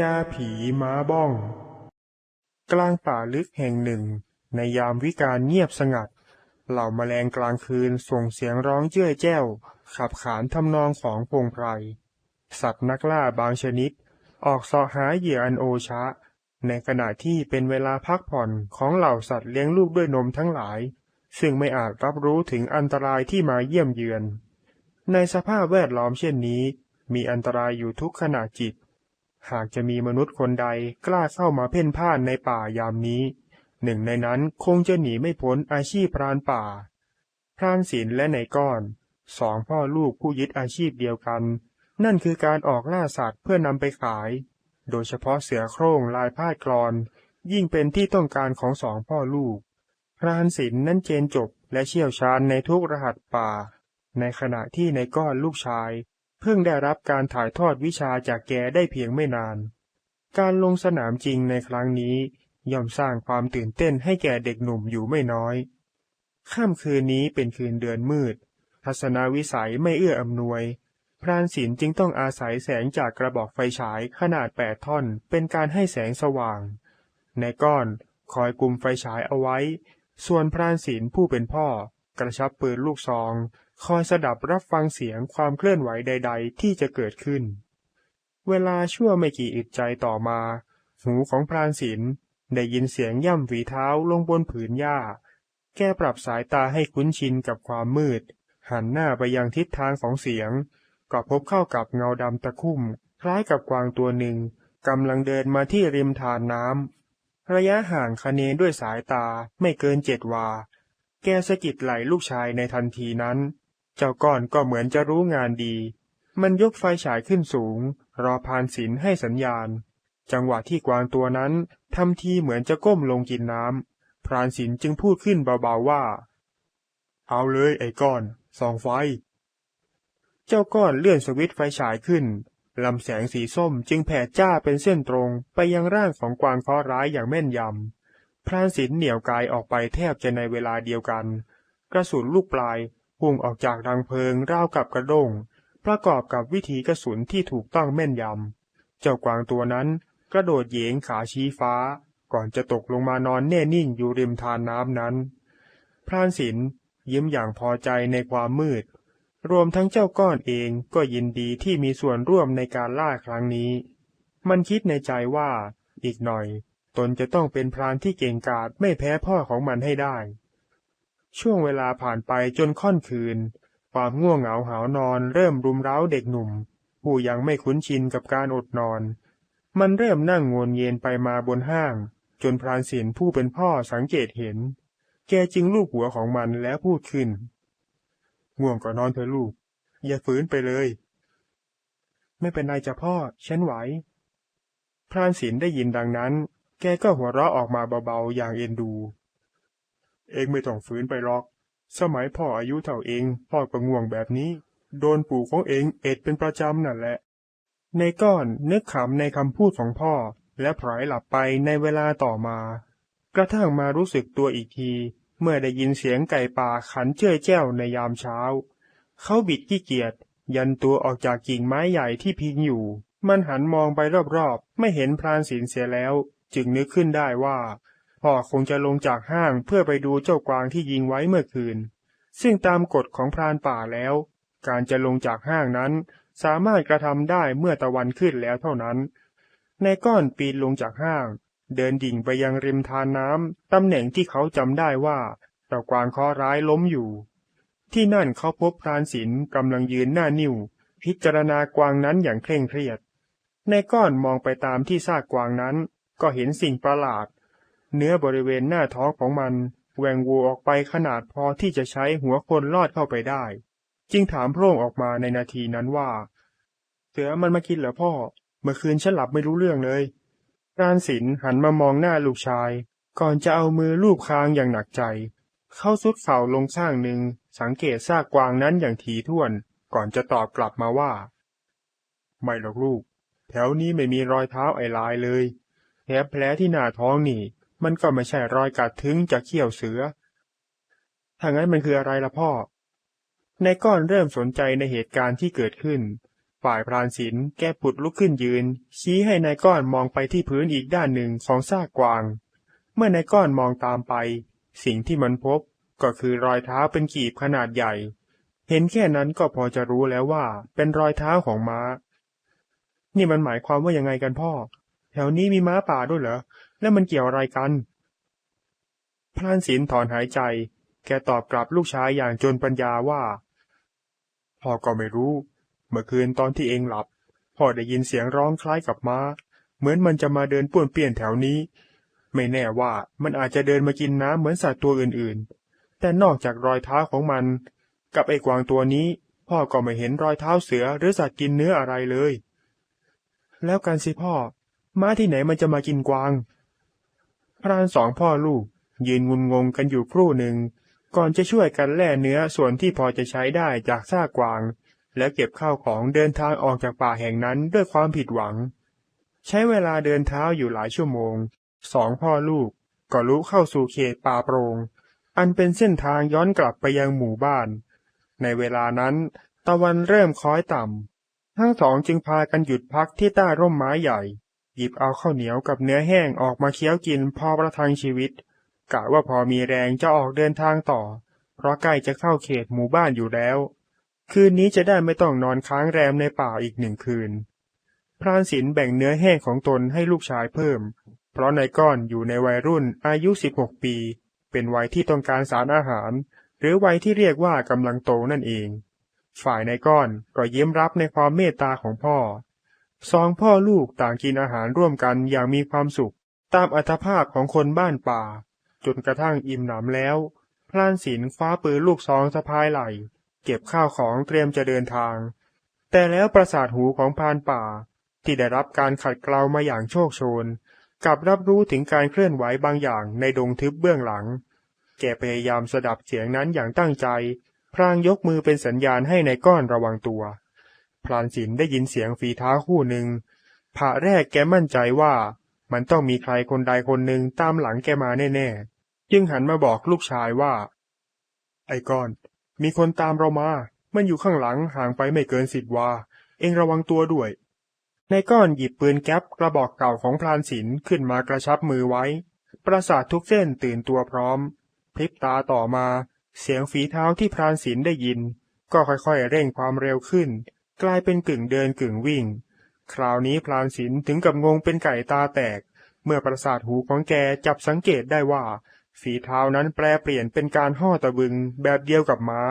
ญาผีม้าบ้อง กลางป่าลึกแห่งหนึ่ง ในยามวิกาลเงียบสงัด เหล่าแมลงกลางคืนส่งเสียงร้องเจ้ยแจ้ว ขับขานทำนองของพงไพร สัตว์นักล่าบางชนิด ออกเสาะหาเหยื่ออันโอชะ ในขณะที่เป็นเวลาพักผ่อนของเหล่าสัตว์เลี้ยงลูกด้วยนมทั้งหลาย ซึ่งไม่อาจรับรู้ถึงอันตรายที่มาเยี่ยมเยือน ในสภาพแวดล้อมเช่นนี้ มีอันตรายอยู่ทุกขณะจิต หากจะมีมนุษย์คนใดกล้าเข้ามาเพ่นพ่านในป่ายามนี้ หนึ่งในนั้นคงจะหนีไม่พ้นอาชีพพรานป่า พรานศิลและนายก้อน สองพ่อลูกผู้ยึดอาชีพเดียวกัน นั่นคือการออกล่าสัตว์เพื่อนำไปขาย โดยเฉพาะเสือโคร่งลายพาดกรอน ยิ่งเป็นที่ต้องการของสองพ่อลูก พรานศิลนั้นเจนจบและเชี่ยวชาญในทุกรหัสป่า ในขณะที่ในก้อนลูกชาย เพิ่งได้รับการถ่ายทอดวิชาจากแกได้เพียงไม่นาน การลงสนามจริงในครั้งนี้ย่อมสร้างความตื่นเต้นให้แก่เด็กหนุ่มอยู่ไม่น้อย ค่ำคืนนี้เป็นคืนเดือนมืด ทัศนวิสัยไม่เอื้ออำนวย พรานศิลจึงต้องอาศัยแสงจากกระบอกไฟฉายขนาดแปดท่อน เป็นการให้แสงสว่าง ในก้อนคอยกลุ่มไฟฉายเอาไว้ ส่วนพรานศิลผู้เป็นพ่อกระชับปืนลูกซอง คอยสดับรับฟังเสียงความเคลื่อนไหวใด ๆ ที่จะเกิดขึ้น เวลาชั่วไม่กี่อึดใจต่อมา หูของพรานศิลป์ได้ยินเสียงย่ำฝีเท้าลงบนผืนหญ้า แกปรับสายตาให้คุ้นชินกับความมืด หันหน้าไปยังทิศทางของเสียง ก็พบเข้ากับเงาดำตะคุ่ม คล้ายกับกวางตัวหนึ่งกำลังเดินมาที่ริมทานน้ำ ระยะห่างคะเนด้วยสายตาไม่เกินเจ็ดวา แกสะกิดไหลลูกชายในทันทีนั้น เจ้าก้อนก็เหมือนจะรู้งานดี มันยกไฟฉายขึ้นสูง รอพานศิลให้สัญญาณ จังหวะที่กวางตัวนั้นทำทีเหมือนจะก้มลงกินน้ำพรานศิลจึงพูดขึ้นเบาๆว่า เอาเลยไอ้ก้อนส่องไฟ เจ้าก้อนเลื่อนสวิตไฟฉายขึ้นลำแสงสีส้มจึงแผ่จ้าเป็นเส้นตรงไปยังร่างของกวางเคราะห์ร้ายอย่างแม่นยำพรานศิลเหนี่ยวกายออกไปแทบจะในเวลาเดียวกัน กระสุนลูกปลาย พุ่งออกจากรังเพลิงราวกับกระด้งประกอบกับวิธีกระสุนที่ถูกต้องแม่นยำ เจ้ากวางตัวนั้นกระโดดเหยงขาชี้ฟ้า ก่อนจะตกลงมานอนแน่นิ่งอยู่ริมทานน้ำนั้น พรานศิลยิ้มอย่างพอใจในความมืด รวมทั้งเจ้าก้อนเองก็ยินดีที่มีส่วนร่วมในการล่าครั้งนี้ มันคิดในใจว่า อีกหน่อย ตนจะต้องเป็นพรานที่เก่งกาจไม่แพ้พ่อของมันให้ได้ ช่วงเวลาผ่านไปจนค่อนคืน ความง่วงเหงาหานอนเริ่มรุมเร้าเด็กหนุ่ม ผู้ยังไม่คุ้นชินกับการอดนอน มันเริ่มนั่งงวนเย็นไปมาบนห้าง จนพรานศิลผู้เป็นพ่อสังเกตเห็น แกจึงลูบหัวของมันแล้วพูดขึ้น ง่วงก็นอนเถอะลูก อย่าฝืนไปเลย ไม่เป็นไรจ้ะพ่อ ฉันไหว พรานศิลได้ยินดังนั้น แกก็หัวเราะออกมาเบาๆอย่างเอ็นดู เองไม่ต้องฝืนไปหรอก สมัยพ่ออายุเท่าเอง พ่อก็ง่วงแบบนี้ โดนปู่ของเองเอ็ดเป็นประจำนั่นแหละ ในก้อนนึกขำในคำพูดของพ่อ และพลอยหลับไปในเวลาต่อมา กระทั่งมารู้สึกตัวอีกที เมื่อได้ยินเสียงไก่ป่าขันเจ้ยแจ้วในยามเช้า เขาบิดขี้เกียจยันตัวออกจากกิ่งไม้ใหญ่ที่พิงอยู่ มันหันมองไปรอบๆ ไม่เห็นพรานศิลเสียแล้ว จึงนึกขึ้นได้ว่า พ่อคงจะลงจากห้างเพื่อไปดูเจ้ากวางที่ยิงไว้เมื่อคืน ซึ่งตามกฎของพรานป่าแล้ว การจะลงจากห้างนั้นสามารถกระทำได้เมื่อตะวันขึ้นแล้วเท่านั้น ในก้อนปีนลงจากห้าง เดินดิ่งไปยังริมทานน้ำตำแหน่งที่เขาจำได้ว่าเจ้ากวางเคราะห์ร้ายล้มอยู่ ที่นั่นเขาพบพรานศิลป์กำลังยืนหน้านิ่ว พิจารณากวางนั้นอย่างเคร่งเครียด ในก้อนมองไปตามที่ซากกวางนั้น ก็เห็นสิ่งประหลาด เนื้อบริเวณหน้าท้องของมันแหว่งวูออกไปขนาดพอที่จะใช้หัวคนลอดเข้าไปได้ จึงถามพร่งออกมาในนาทีนั้นว่า เสือมันมากินเหรอพ่อ เมื่อคืนฉันหลับไม่รู้เรื่องเลยพรานศิลหันมามองหน้าลูกชาย ก่อนจะเอามือลูบคางอย่างหนักใจ เข้าสุดเข่าลงข้างหนึ่ง สังเกตซากกวางนั้นอย่างถี่ถ้วน ก่อนจะตอบกลับมาว่า ไม่หรอกลูก แถวนี้ไม่มีรอยเท้าไอลายเลยแถมแผลที่หน้าท้องนี่ มันก็ไม่ใช่รอยกัดถึงจากเขี้ยวเสือถ้างั้นมันคืออะไรล่ะพ่อ ในก้อนเริ่มสนใจในเหตุการณ์ที่เกิดขึ้น ฝ่ายพรานศิลป์แกผุดลุกขึ้นยืน ชี้ให้นายก้อนมองไปที่พื้นอีกด้านหนึ่งของซากกวาง เมื่อนายก้อนมองตามไป สิ่งที่มันพบก็คือรอยเท้าเป็นกีบขนาดใหญ่ เห็นแค่นั้นก็พอจะรู้แล้วว่า เป็นรอยเท้าของม้า นี่มันหมายความว่ายังไงกันพ่อ แถวนี้มีม้าป่าด้วยเหรอ แล้วมันเกี่ยวอะไรกัน พรานศิลถอนหายใจ แกตอบกลับลูกชายอย่างจนปัญญาว่าพ่อก็ไม่รู้ เมื่อคืนตอนที่เองหลับ พ่อได้ยินเสียงร้องคล้ายกับม้า เหมือนมันจะมาเดินป้วนเปี้ยนแถวนี้ ไม่แน่ว่ามันอาจจะเดินมากินน้ำเหมือนสัตว์ตัวอื่นๆ แต่นอกจากรอยเท้าของมัน กับไอ้กวางตัวนี้ พ่อก็ไม่เห็นรอยเท้าเสือหรือสัตว์กินเนื้ออะไรเลย แล้วกันสิพ่อ ม้าที่ไหนมันจะมากินกวาง พรานสองพ่อลูก ยืนงุนงงกันอยู่ครู่หนึ่ง ก่อนจะช่วยกันแล่เนื้อส่วนที่พอจะใช้ได้จากซากกวาง แล้วเก็บข้าวของเดินทางออกจากป่าแห่งนั้นด้วยความผิดหวัง ใช้เวลาเดินเท้าอยู่หลายชั่วโมง สองพ่อลูกก็ลุเข้าสู่เขตป่าโปรง่งอันเป็นเส้นทางย้อนกลับไปยังหมู่บ้าน ในเวลานั้น ตะวันเริ่มคล้อยต่ำทั้งสองจึงพากันหยุดพักที่ใต้ร่มไม้ใหญ่ หยิบเอาข้าวเหนียวกับเนื้อแห้งออกมาเคี้ยวกินพอประทังชีวิตกะว่าพอมีแรงจะออกเดินทางต่อ เพราะใกล้จะเข้าเขตหมู่บ้านอยู่แล้ว คืนนี้จะได้ไม่ต้องนอนค้างแรมในป่าอีกหนึ่งคืน พรานศิลป์แบ่งเนื้อแห้งของตนให้ลูกชายเพิ่ม เพราะนายก้อนอยู่ในวัยรุ่นอายุ 16 ปี เป็นวัยที่ต้องการสารอาหาร หรือวัยที่เรียกว่ากำลังโตนั่นเอง ฝ่ายนายก้อนก็ยิ้มรับในความเมตตาของพ่อ สองพ่อลูกต่างกินอาหารร่วมกันอย่างมีความสุข ตามอัตภาพของคนบ้านป่า จนกระทั่งอิ่มหนำแล้ว พลานศิลป์คว้าปืนลูกซองสะพายไหล เก็บข้าวของเตรียมจะเดินทาง แต่แล้วประสาทหูของพานป่า ที่ได้รับการขัดเกลามาอย่างโชคโชนกลับรับรู้ถึงการเคลื่อนไหวบางอย่างในดงทึบเบื้องหลัง แกพยายามสดับเสียงนั้นอย่างตั้งใจพลางยกมือเป็นสัญญาณให้ในก้อนระวังตัว พลานศิลป์ได้ยินเสียงฝีเท้าคู่หนึ่งผ่าแรกแกมั่นใจว่ามันต้องมีใครคนใดคนหนึ่งตามหลังแกมาแน่ๆ จึงหันมาบอกลูกชายว่า ไอ้ก้อน มีคนตามเรามา มันอยู่ข้างหลังห่างไปไม่เกินสิบวา เองระวังตัวด้วยในายก้อนหยิบปืนแก๊ปกระบอกเก่าของพลานศิลป์ขึ้นมากระชับมือไว้ ประสาททุกเส้นตื่นตัวพร้อม พลิบตาต่อมา เสียงฝีเท้าที่พรานศิลป์ได้ยิน ก็ค่อยๆเร่งความเร็วขึ้น กลายเป็นกึ่งเดินกึ่งวิ่ง คราวนี้พลานศิลป์ถึงกับงงเป็นไก่ตาแตก เมื่อประสาทหูของแกจับสังเกตได้ว่า ฝีเท้านั้นแปลเปลี่ยนเป็นการห่อตะบึงแบบเดียวกับม้า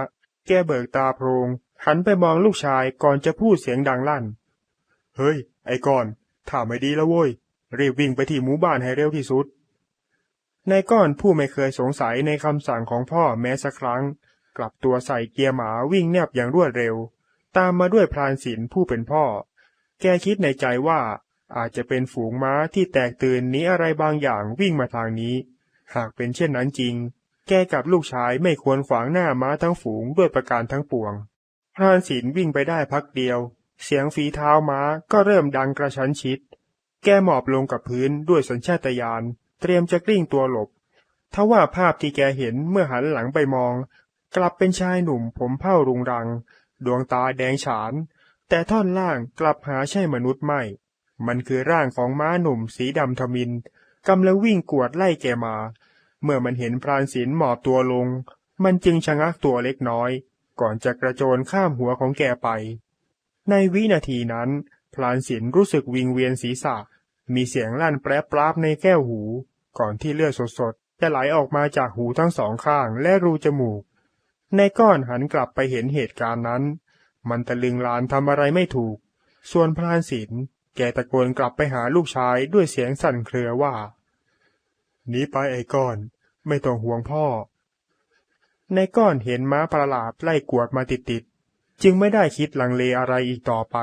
แกเบิกตาโพรงหันไปมองลูกชายก่อนจะพูดเสียงดังลั่น เฮ้ย ไอ้ก่อนถ้าไม่ดีแล้วโว้ย รีบวิ่งไปที่หมู่บ้านให้เร็วที่สุดนายก้อนผู้ไม่เคยสงสัยในคำสั่งของพ่อแม้สักครั้ง กลับตัวใส่เกียร์หมาวิ่งแนบอย่างรวดเร็ว ตามมาด้วยพรานศิลป์ผู้เป็นพ่อ แกคิดในใจว่าอาจจะเป็นฝูงม้าที่แตกตื่นหนี้อะไรบางอย่างวิ่งมาทางนี้ หากเป็นเช่นนั้นจริง แกกับลูกชายไม่ควรขวางหน้าม้าทั้งฝูงด้วยประการทั้งปวง พรานศิลป์วิ่งไปได้พักเดียว เสียงฝีเท้าม้าก็เริ่มดังกระชั้นชิด แกหมอบลงกับพื้นด้วยสัญชาตญาณ เตรียมจะกลิ้งตัวหลบทว่าภาพที่แกเห็นเมื่อหันหลังไปมอง กลับเป็นชายหนุ่มผมเผ้ารุงรัง ดวงตาแดงฉาน แต่ท่อนล่างกลับหาใช่มนุษย์ไม่ มันคือร่างของม้าหนุ่มสีดำทมินกำลังวิ่งกวดไล่แกมา เมื่อมันเห็นพรานศิลหมอบตัวลง มันจึงชะงักตัวเล็กน้อย ก่อนจะกระโจนข้ามหัวของแกไป ในวินาทีนั้นพลานศิลป์รู้สึกวิงเวียนศีรษะ มีเสียงลั่นแปรปราบในแก้วหู ก่อนที่เลือดสดๆจะไหลออกมาจากหูทั้งสองข้างและรูจมูก ในก้อนหันกลับไปเห็นเหตุการณ์นั้น มันตะลึงลานทำอะไรไม่ถูก ส่วนพลานศิลป์แกตะโกนกลับไปหาลูกชายด้วยเสียงสั่นเครือว่าหนีไปไอ้ก้อน ไม่ต้องห่วงพ่อในก้อนเห็นม้าประหลาดไล่กวดมาติดๆ จึงไม่ได้คิดลังเลอะไรอีกต่อไป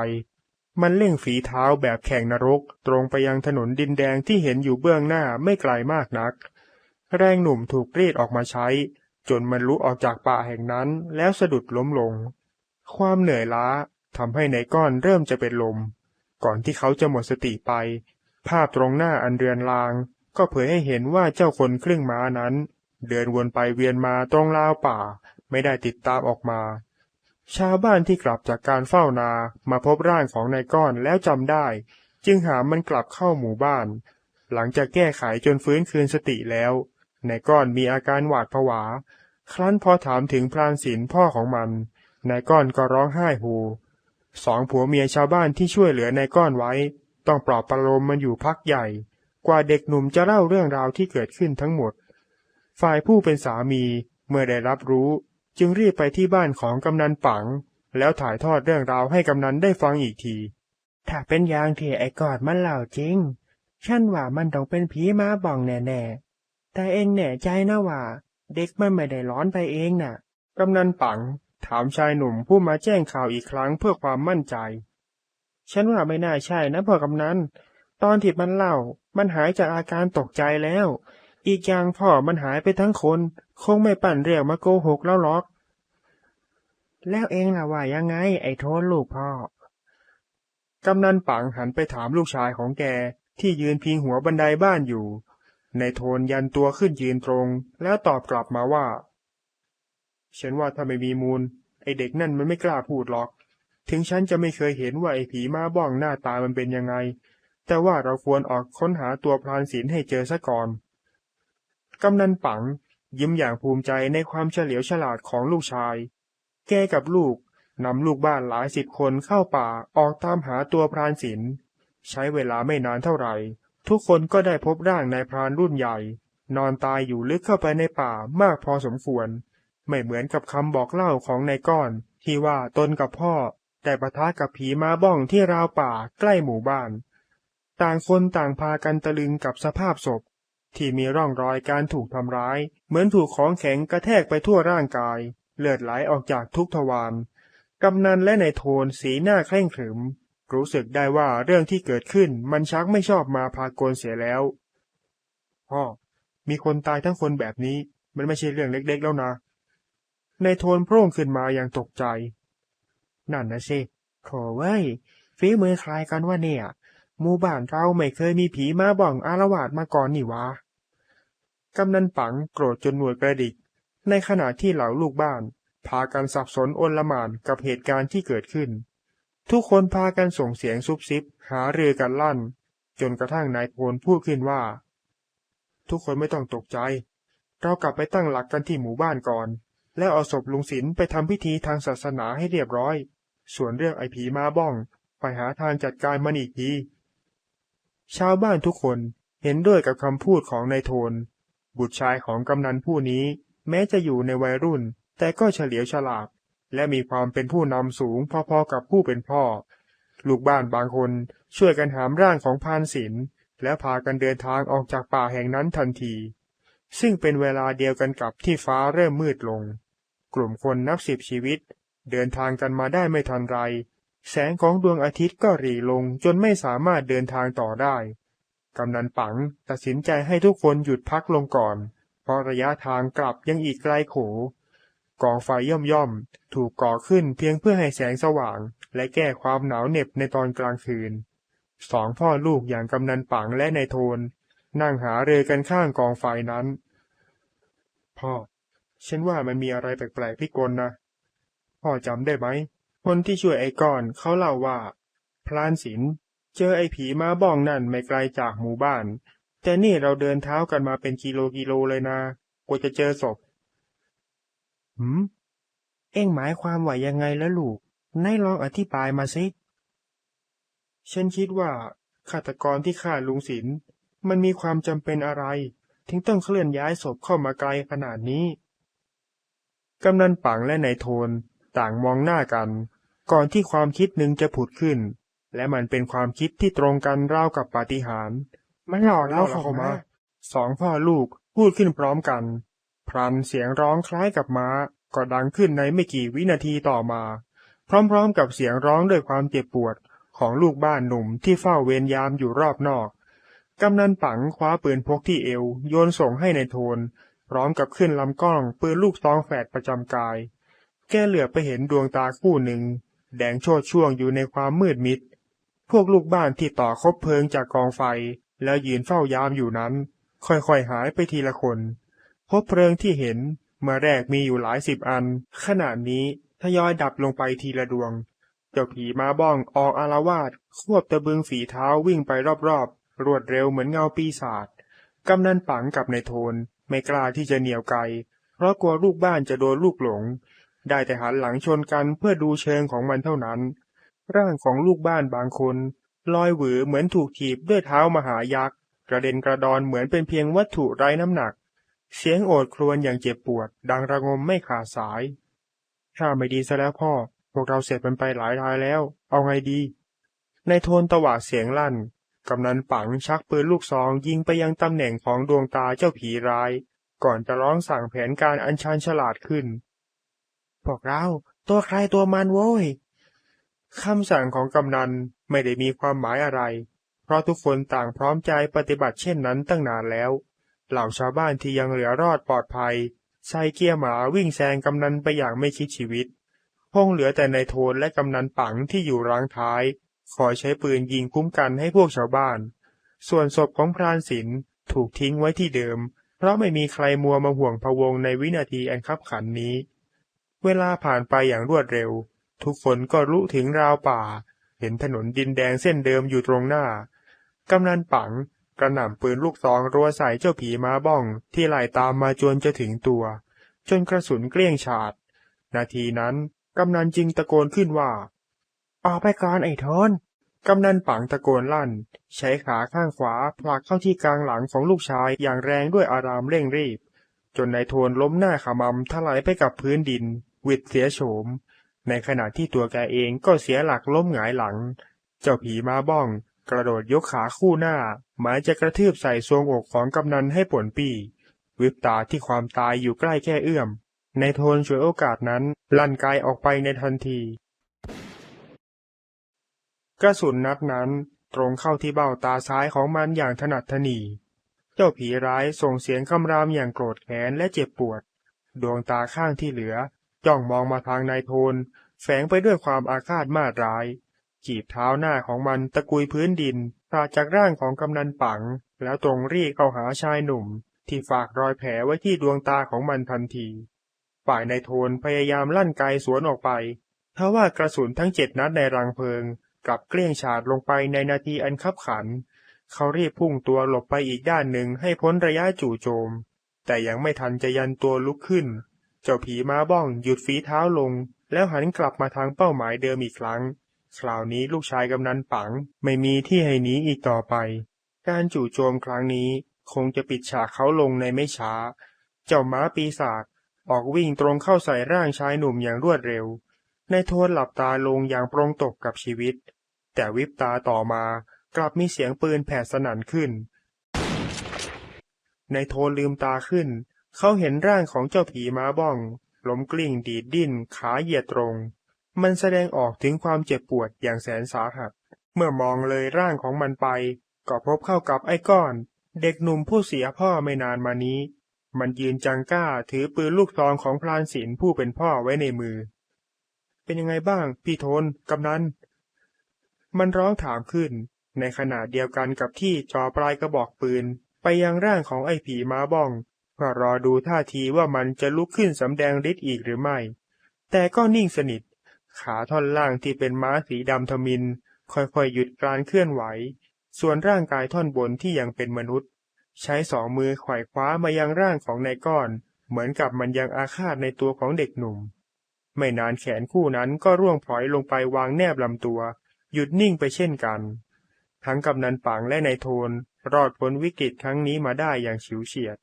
มันเร่งฝีเท้าแบบแข่งนรก ตรงไปยังถนนดินแดงที่เห็นอยู่เบื้องหน้าไม่ไกลมากนัก แรงหนุ่มถูกเรียดออกมาใช้ จนมันลุกออกจากป่าแห่งนั้นแล้วสะดุดล้มลง ความเหนื่อยล้าทำให้ในก้อนเริ่มจะเป็นลม ก่อนที่เขาจะหมดสติไป ภาพตรงหน้าอันเรือนราง ก็เผยให้เห็นว่าเจ้าคนครึ่งม้านั้น เดินวนไปเวียนมาตรงราวป่า ไม่ได้ติดตามออกมา ชาวบ้านที่กลับจากการเฝ้านามาพบร่างของนายก้อนแล้วจำได้ จึงหามมันกลับเข้าหมู่บ้าน หลังจากแก้ไขจนฟื้นคืนสติแล้วนายก้อนมีอาการหวาดผวา ครั้นพอถามถึงพรานศิลพ่อของมัน นายก้อนก็ร้องไห้โฮสองผัวเมียชาวบ้านที่ช่วยเหลือนายก้อนไว้ ต้องปลอบประโลมมันอยู่พักใหญ่ กว่าเด็กหนุ่มจะเล่าเรื่องราวที่เกิดขึ้นทั้งหมด ฝ่ายผู้เป็นสามีเมื่อได้รับรู้ จึงรีบไปที่บ้านของกำนันปัง แล้วถ่ายทอดเรื่องราวให้กำนันได้ฟังอีกที ถ้าเป็นอย่างที่ไอ้กอดมันเล่าจริง ฉันว่ามันต้องเป็นผีมาบ่องแน่ๆแต่เองแน่ใจนะว่า เด็กมันไม่ได้ร้อนไปเองน่ะ กำนันปัง ถามชายหนุ่มผู้มาแจ้งข่าวอีกครั้งเพื่อความมั่นใจ ฉันว่าไม่น่าใช่นะพ่อกำนัน ตอนที่มันเล่า มันหายจากอาการตกใจแล้ว อีกอย่างพ่อมันหายไปทั้งคน คงไม่ปั่นเรียกมาโกหกแล้วหรอก แล้วเองล่ะว่ายังไง ไอ้โทนลูกพ่อกำนันปังหันไปถามลูกชายของแกที่ยืนพิงหัวบันไดบ้านอยู่ ในโทนยันตัวขึ้นยืนตรง แล้วตอบกลับมาว่า ฉันว่าถ้าไม่มีมูล ไอเด็กนั่นมันไม่กล้าพูดหรอก ถึงฉันจะไม่เคยเห็นว่าไอผีมาบ้องหน้าตามันเป็นยังไง แต่ว่าเราควรออกค้นหาตัวพรานศิลให้เจอซะก่อน กำนันปัง ยิ้มอย่างภูมิใจในความเฉลียวฉลาดของลูกชาย แกกับลูกนำลูกบ้านหลายสิบคนเข้าป่าออกตามหาตัวพรานศิลใช้เวลาไม่นานเท่าไหร่ ทุกคนก็ได้พบร่างนายพรานรุ่นใหญ่ นอนตายอยู่ลึกเข้าไปในป่ามากพอสมควร ไม่เหมือนกับคำบอกเล่าของนายก้อน ที่ว่าตนกับพ่อได้ปะทะกับผีมาบ้องที่ราวป่าใกล้หมู่บ้าน ต่างคนต่างพากันตะลึงกับสภาพศพ ที่มีร่องรอยการถูกทำร้าย เหมือนถูกของแข็งกระแทกไปทั่วร่างกาย เลือดไหลออกจากทุกทวารกำนันและนายโทนสีหน้าเคร่งขรึม รู้สึกได้ว่าเรื่องที่เกิดขึ้นมันชักไม่ชอบมาพากลเสียแล้ว พ่อ มีคนตายทั้งคนแบบนี้ มันไม่ใช่เรื่องเล็กๆแล้วนะ ในโทนโพร่งขึ้นมาอย่างตกใจ นั่นนะสิโถเว้ฝีมือใครกันวะเนี่ยหมู่บ้านเราไม่เคยมีผีมาบ่องอารวาสมาก่อนนี่วะกำนันปังโกรธจนหน่วยกระดิก ในขณะที่เหล่าลูกบ้าน พากันสับสนโอนลหมานกับเหตุการณ์ที่เกิดขึ้น ทุกคนพากันส่งเสียงซุบซิบ หาเรือกันลั่น จนกระทั่งนายโพลพูดขึ้นว่า ทุกคนไม่ต้องตกใจ เรากลับไปตั้งหลักกันที่หมู่บ้านก่อน แล้วเอาศพลุงศิลป์ไปทำพิธีทางศาสนาให้เรียบร้อย ส่วนเรื่องไอ้ผีมาบ้อง ไปหาทางจัดการมันอีกทีชาวบ้านทุกคนเห็นด้วยกับคำพูดของนายโทน บุตรชายของกำนันผู้นี้ แม้จะอยู่ในวัยรุ่น แต่ก็เฉลียวฉลาด และมีความเป็นผู้นำสูงพอๆกับผู้เป็นพ่อ ลูกบ้านบางคนช่วยกันหามร่างของพานศิลป์และพากันเดินทางออกจากป่าแห่งนั้นทันที ซึ่งเป็นเวลาเดียวกันกับที่ฟ้าเริ่มมืดลง กลุ่มคนนับสิบชีวิต เดินทางกันมาได้ไม่ทันไร แสงของดวงอาทิตย์ก็หรี่ลงจนไม่สามารถเดินทางต่อได้กำนันปังตัดสินใจให้ทุกคนหยุดพักลงก่อน เพราะระยะทางกลับยังอีกไกลโข กองไฟย่อมย่อมๆ ถูกก่อขึ้นเพียงเพื่อให้แสงสว่าง และแก้ความหนาวเหน็บในตอนกลางคืน สองพ่อลูกอย่างกำนันปังและนายโทน นั่งหาเรือกันข้างกองไฟนั้น พ่อ ฉันว่ามันมีอะไรแปลกๆพิกลนะ พ่อจำได้ไหม คนที่ช่วยไอ้ก้อนเขาเล่าว่า พลานศิลป์เจอไอ้ผีมาบ้องนั่นไม่ไกลจากหมู่บ้าน แต่นี่เราเดินเท้ากันมาเป็นกิโลกิโลเลยนะกว่าจะเจอศพ หืม เอ็งหมายความว่ายังไงแล้วลูกนายลองอธิบายมาสิ ฉันคิดว่าฆาตกรที่ฆ่าลุงศิลป์มันมีความจำเป็นอะไร ถึงต้องเคลื่อนย้ายศพเข้ามาไกลขนาดนี้ กำนันปังและนายโทนต่างมองหน้ากัน ก่อนที่ความคิดหนึ่งจะผุดขึ้น และมันเป็นความคิดที่ตรงกันราวกับปาฏิหาริย์มันหล่อเล่าเข้ามา สองพ่อลูกพูดขึ้นพร้อมกัน พรันเสียงร้องคล้ายกับม้า ก็ดังขึ้นในไม่กี่วินาทีต่อมา พร้อมๆกับเสียงร้องด้วยความเจ็บปวดของลูกบ้านหนุ่มที่เฝ้าเวรยามอยู่รอบนอก กำนันปังคว้าปืนพกที่เอว โยนส่งให้ในโทน พร้อมกับขึ้นลำกล้องปืนลูกซองแฝดประจำกาย แกเหลือไปเห็นดวงตาคู่หนึ่ง แดงโชดช่วงอยู่ในความมืดมิด พวกลูกบ้านที่ต่อคบเพลิงจากกองไฟ แล้วยืนเฝ้ายามอยู่นั้น ค่อยๆหายไปทีละคน พบเพลิงที่เห็นเมื่อแรกมีอยู่หลายสิบอัน ขณะนี้ทยอยดับลงไปทีละดวง เจ้าผีมาบ้องออกอารวาสควบตะบึงฝีเท้าวิ่งไปรอบๆ รวดเร็วเหมือนเงาปีศาจกำนันปังกับในโทน ไม่กล้าที่จะเหนี่ยวไกล เพราะกลัวลูกบ้านจะโดนลูกหลง ได้แต่หันหลังชนกันเพื่อดูเชิงของมันเท่านั้น ร่างของลูกบ้านบางคน ลอยหวือเหมือนถูกถีบด้วยเท้ามหายักษ์กระเด็นกระดอนเหมือนเป็นเพียงวัตถุไร้น้ำหนัก เสียงโอดครวญอย่างเจ็บปวด ดังระงมไม่ขาดสาย ถ้าไม่ดีซะแล้วพ่อ พวกเราเสร็จมันไปหลายรายแล้ว เอาไงดี ในโทนตวาดเสียงลั่น กำนันปังชักปืนลูกซองยิงไปยังตำแหน่งของดวงตาเจ้าผีร้าย ก่อนจะร้องสั่งแผนการอันชาญฉลาดขึ้น พวกเราตัวใครตัวมันโว้ยคำสั่งของกำนันไม่ได้มีความหมายอะไร เพราะทุกคนต่างพร้อมใจปฏิบัติเช่นนั้นตั้งนานแล้ว เหล่าชาวบ้านที่ยังเหลือรอดปลอดภัยใส่เกียร์หมาวิ่งแซงกำนันไปอย่างไม่คิดชีวิต คงเหลือแต่ในายโทนและกำนันปังที่อยู่รังท้าย คอยใช้ปืนยิงคุ้มกันให้พวกชาวบ้าน ส่วนศพของพรานศิลป์ถูกทิ้งไว้ที่เดิม เพราะไม่มีใครมัวมาห่วงพะวงในวินาทีอันคับขันนี้ เวลาผ่านไปอย่างรวดเร็ว ทุกคนก็รู้ถึงราวป่า เห็นถนนดินแดงเส้นเดิมอยู่ตรงหน้ากำนันปัง กระหน่ำปืนลูกซองรัวใส่เจ้าผีม้าบ้อง ที่ไล่ตามมาจนจะถึงตัว จนกระสุนเกลี้ยงฉาด นาทีนั้นกำนันจึงตะโกนขึ้นว่า ออกไปก่อนไอ้โทนกำนันปังตะโกนลั่น ใช้ขาข้างขวาผลักเข้าที่กลางหลังของลูกชายอย่างแรงด้วยอารามเร่งรีบ จนนายโทนล้มหน้าขมำถลายไปกับพื้นดิน วิดเสียโฉม ในขณะที่ตัวแกเองก็เสียหลักล้มหงายหลัง เจ้าผีมาบ้อง กระโดดยกขาคู่หน้า หมายจะกระทืบใส่ทรวงอกของกำนันให้ป่วนปี้วิบตาที่ความตายอยู่ใกล้แค่เอื้อม ในโทนช่วยโอกาสนั้น ลั่นไกออกไปในทันที กระสุนนัดนั้นตรงเข้าที่เบ้าตาซ้ายของมันอย่างถนัดถนี เจ้าผีร้ายส่งเสียงคำรามอย่างโกรธแค้นและเจ็บปวด ดวงตาข้างที่เหลือ จ้องมองมาทางนายโทน แฝงไปด้วยความอาฆาตมาดร้าย จีบเท้าหน้าของมันตะกุยพื้นดิน ปราจากร่างของกำนันปัง แล้วตรงรีเข้าหาชายหนุ่ม ที่ฝากรอยแผลไว้ที่ดวงตาของมันทันที ฝ่ายในโทนพยายามลั่นไกสวนออกไปทว่ากระสุนทั้งเจ็ดนัดในรังเพลิงกลับเกลี้ยงฉาดลงไปในนาทีอันคับขัน เขารีบพุ่งตัวหลบไปอีกด้านหนึ่งให้พ้นระยะจู่โจม แต่ยังไม่ทันจะยันตัวลุกขึ้น เจ้าผีม้าบ้องหยุดฝีเท้าลง แล้วหันกลับมาทางเป้าหมายเดิมอีกครั้ง คราวนี้ลูกชายกำนันปังไม่มีที่ให้หนีอีกต่อไป การจู่โจมครั้งนี้คงจะปิดฉากเขาลงในไม่ช้า เจ้าม้าปีศาจออกวิ่งตรงเข้าใส่ร่างชายหนุ่มอย่างรวดเร็ว ในโทนหลับตาลงอย่างปรงตกกับชีวิต แต่วิบตาต่อมากลับมีเสียงปืนแผดสนั่นขึ้น ในโทนลืมตาขึ้น เขาเห็นร่างของเจ้าผีม้าบ้องล้มกลิ้งดีดดิ้นขาเหยียดตรง มันแสดงออกถึงความเจ็บปวดอย่างแสนสาหัส เมื่อมองเลยร่างของมันไป ก็พบเข้ากับไอ้ก้อน เด็กหนุ่มผู้เสียพ่อไม่นานมานี้ มันยืนจังก้าถือปืนลูกซองของพลานศิลป์ผู้เป็นพ่อไว้ในมือ เป็นยังไงบ้าง พี่โทนกำนันมันร้องถามขึ้น ในขณะเดียวกันกับที่จ่อปลายกระบอกปืน ไปยังร่างของไอ้ผีม้าบ้องเพื่อรอดูท่าทีว่ามันจะลุกขึ้นสำแดงฤทธิ์อีกหรือไม่ แต่ก็นิ่งสนิท ขาท่อนล่างที่เป็นม้าสีดำทมิน ค่อยๆหยุดการเคลื่อนไหว ส่วนร่างกายท่อนบนที่ยังเป็นมนุษย์ ใช้สองมือไขว่คว้ามายังร่างของนายก้อน เหมือนกับมันยังอาฆาตในตัวของเด็กหนุ่ม ไม่นานแขนคู่นั้นก็ร่วงพลอยลงไปวางแนบลำตัว หยุดนิ่งไปเช่นกัน ทั้งกำนันปังและนายโทน รอดพ้นวิกฤตครั้งนี้มาได้อย่างฉิวเฉียด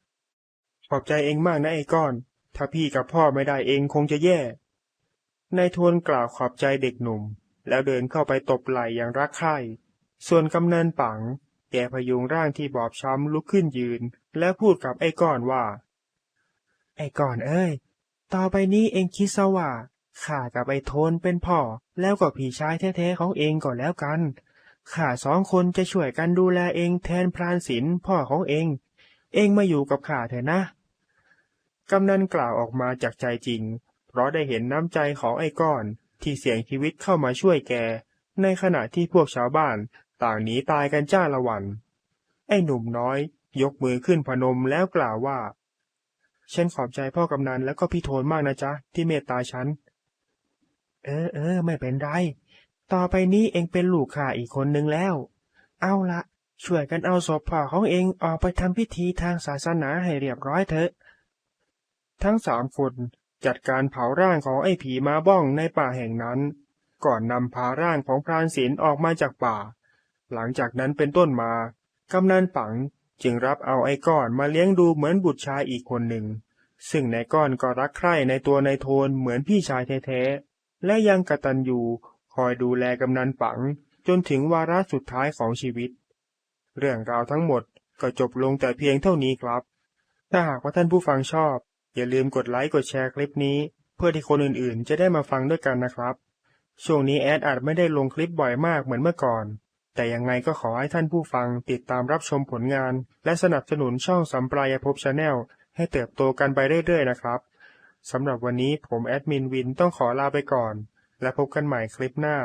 ขอบใจเองมากนะไอ้ก้อน ถ้าพี่กับพ่อไม่ได้เองคงจะแย่ นายโทนกล่าวขอบใจเด็กหนุ่ม แล้วเดินเข้าไปตบไหล่อย่างรักใคร่ ส่วนกำนันปัง แกพยุงร่างที่บอบช้ำลุกขึ้นยืน แล้วพูดกับไอ้ก้อนว่า ไอ้ก้อนเอ้ย ต่อไปนี้เองคิดซะว่าข้ากับไอ้โทนเป็นพ่อ แล้วก็พี่ชายแท้ๆของเองก็แล้วกันข้าสองคนจะช่วยกันดูแลเองแทนพรานศิลป์พ่อของเอง เองมาอยู่กับข้าเถอะนะ กำนันกล่าวออกมาจากใจจริง เพราะได้เห็นน้ำใจของไอ้ก้อน ที่เสี่ยงชีวิตเข้ามาช่วยแก ในขณะที่พวกชาวบ้านต่างหนีตายกันจ้าละวัน ไอ้หนุ่มน้อย ยกมือขึ้นพนมแล้วกล่าวว่า ฉันขอบใจพ่อกำนันแล้วก็พี่โทนมากนะจ๊ะ ที่เมตตาฉัน เออเออไม่เป็นไร ต่อไปนี้เองเป็นลูกข้าอีกคนนึงแล้ว เอาละช่วยกันเอาศพพ่อของเองออกไปทำพิธีทางศาสนาให้เรียบร้อยเถอะ ทั้งสามคน จัดการเผาร่างของไอ้ผีมาบ้องในป่าแห่งนั้น ก่อนนำพาร่างของพรานศิลป์ออกมาจากป่า หลังจากนั้นเป็นต้นมากำนันปังจึงรับเอาไอ้ก้อนมาเลี้ยงดูเหมือนบุตรชายอีกคนหนึ่ง ซึ่งนายก้อนก็รักใคร่ในตัวนายโทนเหมือนพี่ชายแท้ๆ และยังกตัญญูคอยดูแลกำนันปังจนถึงวาระสุดท้ายของชีวิต เรื่องราวทั้งหมดก็จบลงแต่เพียงเท่านี้ครับ ถ้าหากว่าท่านผู้ฟังชอบ อย่าลืมกดไลค์กดแชร์คลิปนี้ เพื่อที่คนอื่นๆ จะได้มาฟังด้วยกันนะครับ ช่วงนี้แอดอาจไม่ได้ลงคลิปบ่อยมากเหมือนเมื่อก่อน แต่ยังไงก็ขอให้ท่านผู้ฟังติดตามรับชมผลงาน และสนับสนุนช่องสัมปรายภพชาแนลให้เติบโตกันไปเรื่อยๆนะครับสำหรับวันนี้ผมแอดมินวินต้องขอลาไปก่อน และพบกันใหม่คลิปหน้า